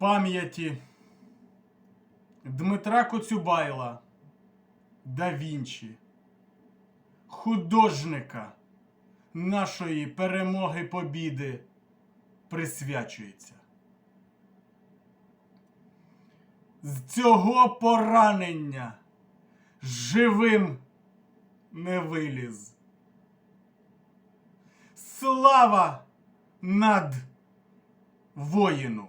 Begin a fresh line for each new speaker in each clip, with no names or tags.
пам'яті Дмитра Коцюбайла да Вінчі, художника нашої перемоги побіди присвячується. З цього поранення живим не виліз. Слава над воїну!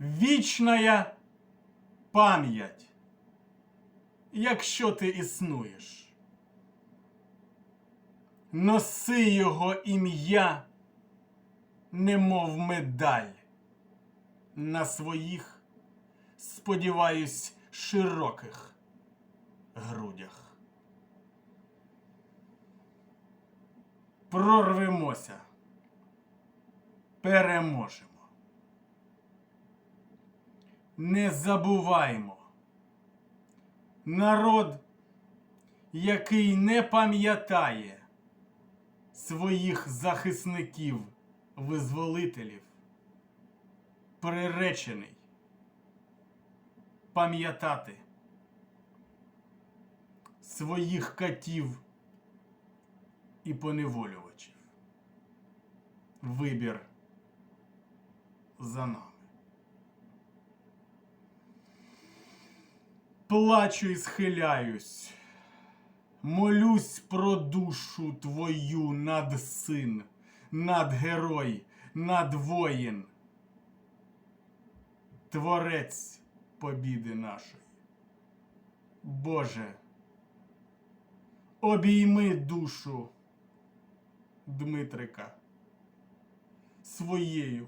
Вічная пам'ять, якщо ти існуєш. Носи його ім'я, немов медаль, на своїх, сподіваюсь, широких грудях. Прорвемося, переможемо. Не забуваймо. Народ, який не пам'ятає своїх захисників, визволителів, приречений пам'ятати своїх катів і поневолювачів. Вибір за нами. Плачу і схиляюсь, молюсь про душу твою над син, над герой, над воїн, Творець побіди нашої. Боже, обійми душу Дмитрика своєю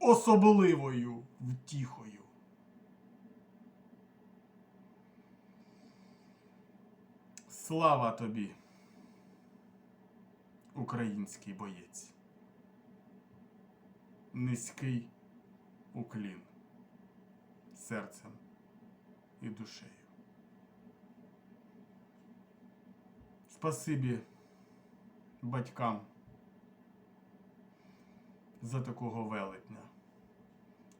особливою втіхою. Слава тобі, український боєць. Низький уклін серцем і душею. Спасибі батькам за такого велетня,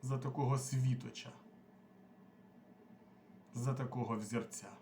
за такого світоча, за такого взірця.